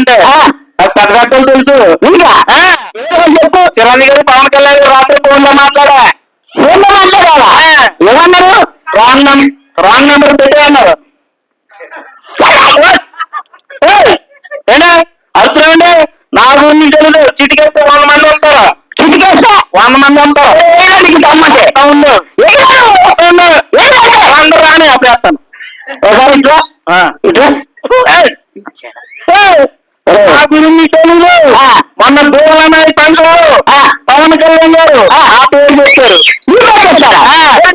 అంటే పెద్ద పెద్దలు తెలుసు. చెప్పు? చిరంజీవి గారు పవన్ కళ్యాణ్ రాత్రి ఫోన్లో మాట్లాడా? ఫోన్లో మాట్లాడాలా? ఏమన్నారు? రాంగ్ నం రాంగ్ నెంబర్ పెట్టే అన్నారు. అర్థమండి నా గురించి తెలియదు చిటికేస్తే వంద మంది ఉంటారు. చిటికేస్తా? వంద మంది ఉంటారు. అందరూ రాని అప్పేస్తాను ఒకసారి ఇట్లా గురించి తెలీదు ఆ. మొన్న దూరమైన ఆ. పవన్ కళ్యాణ్ గారు ఆ. పేరు చెప్పారు. మీరే చెప్తారా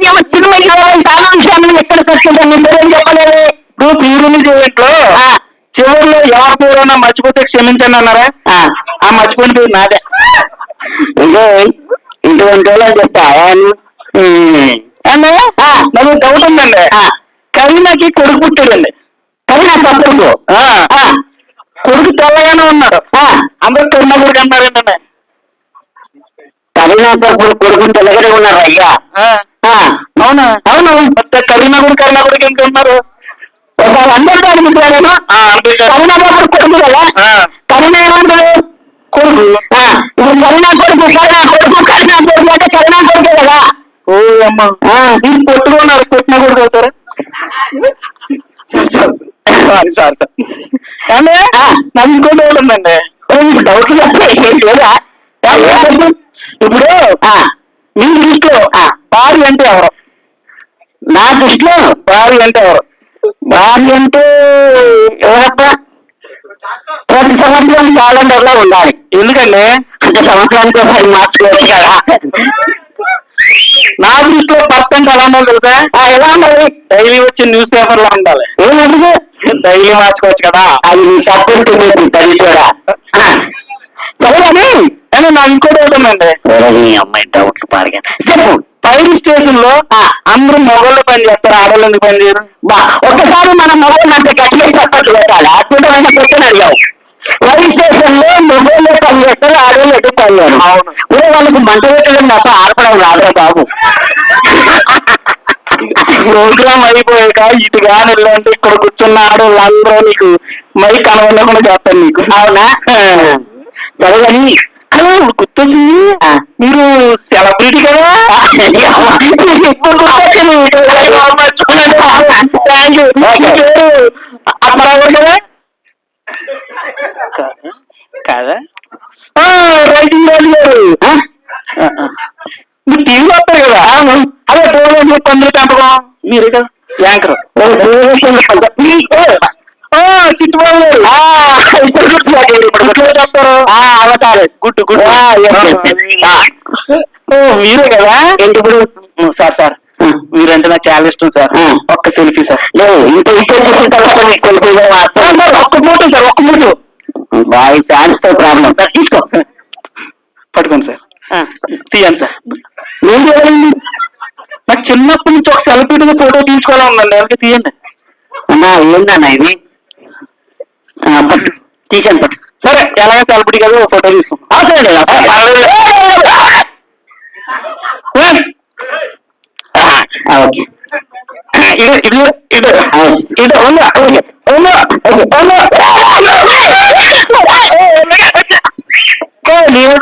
ఏమో సినిమా చాలా విషయాన్ని ఎక్కడ సత్యం మీ పేరేం చెప్పలేదు? ఇప్పుడు పీరుని చేయట్లో ఆ. చివరిలో ఎవరి పేరైనా మర్చిపోతే క్షమించండి అన్నారా? ఆ. ఆ మర్చిపోయిన పేరు నాదే. ఇదే ఇటువంటి వాళ్ళు చెప్తా అన్నయ్య నాకు డౌట్ ఉందండి. కరీనాకి కొడుకు పుట్టాడండి. కరీనా ఆ. కొడుకు తెల్లగానే ఉన్నాడు అందరూ తిన్న కొడుకు అన్నారు ఏంటనే కరీనా కొడుకు తెల్లగానే ఉన్నారు అయ్యా అవునా అవును మొత్తం కరీనా కొడుకు కరీనా కొడుకు ఎంత ఉన్నారు అందరూ అనుకుంటున్నాను కరీనా బాబు కొడుకు కదా కరీనా ఏమంటారు కొడుకు ఇప్పుడు కరీనా కొడుకు కరీనా కొడుకు కరీనా కొడుకు అంటే కరీనా కొడుకు కదా ఓ అమ్మ ఇది కొట్టుకున్నారు కొట్టిన కొడుకు అవుతారు సార్ సార్ నాకు ఇంకో డౌట్ ఉందండి. డౌట్? ఇప్పుడు మీ దృష్టిలో భార్య అంటే ఎవరు? నా దృష్టిలో భార్య అంటే ఎవరు? భార్య అంటే ప్రతి సంవత్సరం క్యాలెండర్లో ఉండాలి. ఎందుకండి అంటే సంవత్సరానికి ఒకసారి మార్చుకోవచ్చు కదా. నా దృష్టిలో అంటే ఎలా ఉండాలి తెలుసా? ఎలా ఉండాలి డైలీ వచ్చి న్యూస్ పేపర్లో ఉండాలి ఏమడుగు డైలీ మార్చుకోవచ్చు కదా. అది నీ తప్పు ఉంటుంది తల్లి కూడా. సరే కానీ కానీ నాకు ఇంకో డౌట్ ఉందండి. ఎవరో నీ అమ్మాయి డౌట్లు పాడగా చెప్పు. ఫైర్ స్టేషన్లో అందరూ మొగళ్ళు పని చేస్తారు ఆడవాళ్ళు ఎందుకు పని చేయరు? బా ఒక్కసారి మన మొబైల్ అంత గట్టిగా చెప్పట్లు పెట్టాలి అద్భుతమైన క్వశ్చన్ అడిగావు. వైర్ స్టేషన్లో మొబైల్ పని చేస్తారు ఆడవాళ్ళు ఎటు పని చేయరు? వాళ్ళకి మంట పెట్టడం తప్ప ఆడపడం రాదురా బాబు. ప్రోగ్రామ్ అయిపోయాక ఇటు కానీ వెళ్ళంటే ఇక్కడ కూర్చున్న ఆడవాళ్ళు అందరూ నీకు మై కనబడకుండా చేస్తాను నీకు. అవునా? సరే కానీ అలా గుర్తొచ్చింది మీరు సెలబ్రిటీ కదా? ఇప్పుడు గుర్తొచ్చింది థ్యాంక్ యూ అప్పారావు కదా కాదా రైటింగ్ గారు మీరు టీవీ వస్తారు కదా? అదే టూరిజం పందులు పెంపకం. మీరే కదా యాంకర్ చిట్టుబాబు. ఇప్పుడు చెప్తారు. అవతారు. మీరే కదా? ఏంటి ఇప్పుడు? Sir sir. మీరంటే నాకు చాలా ఇష్టం సార్. ఒక్క సెల్ఫీ సార్. ఇంత చేసిన తర్వాత సార్ ఒక్క ఫోటో సార్ ఒక్క ఫోటో. బాయ్ ఫ్యాన్స్తో ప్రాబ్లం. సార్ తీసుకో. పట్టుకోండి సార్. తీయండి సార్. ఫోటో తీసుకోవాలని ఉందండి ఎవరికి తీయండి అన్నా ఏందన్నా ఇది ఆ, పట్టు తీసాను పట్టు సరే ఎలాగ సెలబ్రిటీ కదా ఒక ఫోటో తీసుకుంటాం అవసరం లేదు ఆ, ఓకే ఇది ఇది ఇది ఆ, ఇది ఉందా ఓకే ఓకే ఓకే ఓకే నీవు